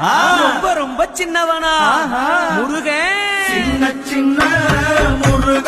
ரொம்ப ரொம்ப சின்னவனா. முருகன் சின்ன சின்ன முருகைய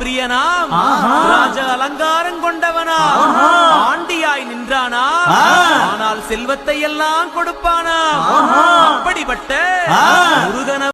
பிரியனாம். ராஜ அலங்காரம் கொண்டவனா. ஆண்டியாய் நின்றானா. ஆனால் செல்வத்தை எல்லாம் கொடுப்பானா. அப்படிப்பட்ட